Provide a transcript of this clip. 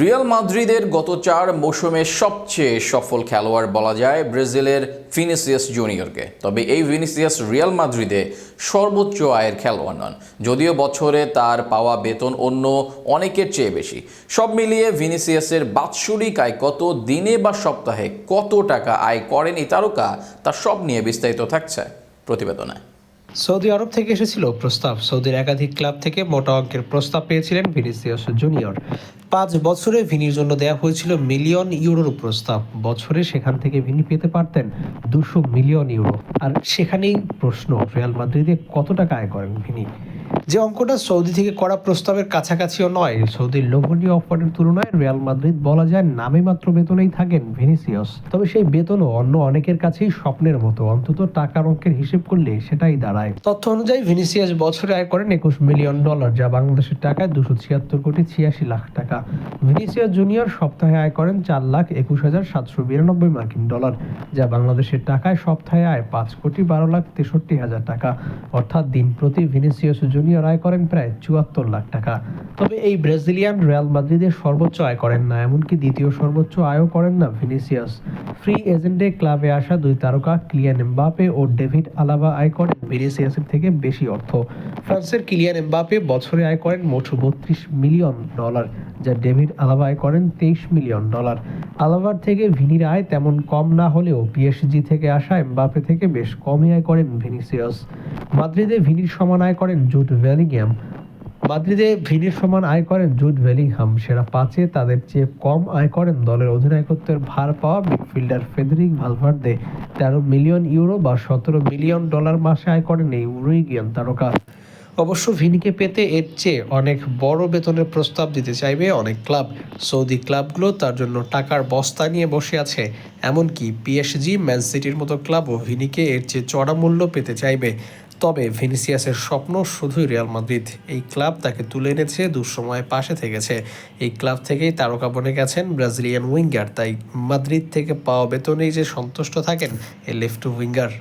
Real মাদ্রিদের গত চার মৌসুমে সবচেয়ে সফল খেলোয়াড় বলা যায় ব্রাজিলের ভিনিসিয়াস জুনিয়রকে। তবে এই ভিনিসিয়াস রিয়াল মাদ্রিদে সর্বোচ্চ আয়ের খেলোয়াড় নন। যদিও বছরে তার পাওয়া বেতন অন্য অনেকের চেয়ে বেশি। সব মিলিয়ে ভিনিসিয়াসের বাৎসরিক আয় কত, দিনে বা সপ্তাহে কত টাকা আয় করেন এই তারকা, তা সব নিয়ে বিস্তারিত থাকছে প্রতিবেদনে। সৌদি আরব থেকে এসেছিল প্রস্তাব। সৌদির একাধিক ক্লাব থেকে মোটা অঙ্কের প্রস্তাব পেয়েছিলেন ভিনিসিয়াস জুনিয়র। পাঁচ বছরে ভিনির জন্য দেওয়া হয়েছিল মিলিয়ন ইউরোর প্রস্তাব। বছরে সেখান থেকে ভিনি পেতে পারতেন দুশো মিলিয়ন ইউরো। আর সেখানেই প্রশ্ন, রিয়াল মাদ্রিদে কত টাকা আয় করেন ভিনি? যে অঙ্কটা সৌদি থেকে করা প্রস্তাবের কাছাকাছিও নয়, সৌদির লোভনীয় অফারের তুলনায় রিয়াল মাদ্রিদ বলা যায় নামে মাত্র বেতনেই থাকেন ভিনিসিয়াস। তবে সেই বেতনও অন্য অনেকের কাছেই স্বপ্নের মতো, অন্তত টাকার অঙ্কের হিসেব করলে সেটাই দাঁড়ায়। তথ্য অনুযায়ী ভিনিসিয়াস বছরে আয় করেন একুশ মিলিয়ন ডলার, যা বাংলাদেশের টাকায় দুশো ছিয়াত্তর কোটি ছিয়াশি লাখ টাকা। ভিনিসিয়াস জুনিয়র সপ্তাহে আয় করেন চার লাখ একুশ হাজার সাতশো বিরানব্বই মার্কিন ডলার, যা বাংলাদেশের টাকায় সপ্তাহে আয় পাঁচ কোটি বারো লাখ তেষট্টি হাজার টাকা। অর্থাৎ দিন প্রতি ভিনিসিয়াস জুনিয়র আয় করেন প্রায় চুয়াত্তর লাখ টাকা। তবে এই ব্রাজিলিয়ান রিয়াল মাদ্রিদের সর্বোচ্চ আয় করেন না, এমনকি দ্বিতীয় সর্বোচ্চ আয়ও করেন না ভিনিসিয়াস। ফ্রি এজেন্টে ক্লাবে আসা দুই তারকা কিলিয়ান এমবাপে ও ডেভিড আলাবা আয় করেন, ভিনিসিয়াসের থেকে বেশি অর্থ। ফ্রান্সের কিলিয়ান এমবাপে বছরে আয় করেন মোট বত্রিশ মিলিয়ন ডলার, যা ডেভিড আলাবা আয় করেন তেইশ মিলিয়ন ডলার। আলাবার থেকে ভিনির আয় তেমন কম না হলেও পিএসজি থেকে আসা এমবাপে থেকে বেশ কমই আয় করেন ভিনিসিয়াস। মাদ্রিদে ভিনির সমান আয় করেন জুট ভ্যালিগিয়াম মাদ্রিদে ভিনির সমান আয় করেন জুড ভেলিংহাম। সেরা পাঁচে তাদের চেয়ে কম আয় করেন দলের অধিনায়কত্বের ভার পাওয়া মিডফিল্ডার ফেদেরিক ভালভার্দে। তেরো মিলিয়ন ইউরো বা সতেরো মিলিয়ন ডলার মাসে আয় করেন এই উরুইগিয়ান তারকা। অবশ্য ভিনিকে পেতে এর চেয়ে অনেক বড় বেতনের প্রস্তাব দিতে চাইবে অনেক ক্লাব। সৌদি ক্লাবগুলো তার জন্য টাকার বস্তা নিয়ে বসে আছে। এমনকি পিএসজি, ম্যান সিটির মতো ক্লাবও ভিনিকে এর চেয়ে চড়া মূল্য পেতে চাইবে। তবে ভিনিসিয়াসের স্বপ্ন শুধুই রিয়াল মাদ্রিদ। এই ক্লাব তাকে তুলে এনেছে, দুঃসময়ে পাশে থেকেছে। এই ক্লাব থেকেই তারকা বনে গেছেন ব্রাজিলিয়ান উইঙ্গার, তাই মাদ্রিদ থেকে পাওয়া বেতনেই যে সন্তুষ্ট থাকেন এই লেফট উইঙ্গার।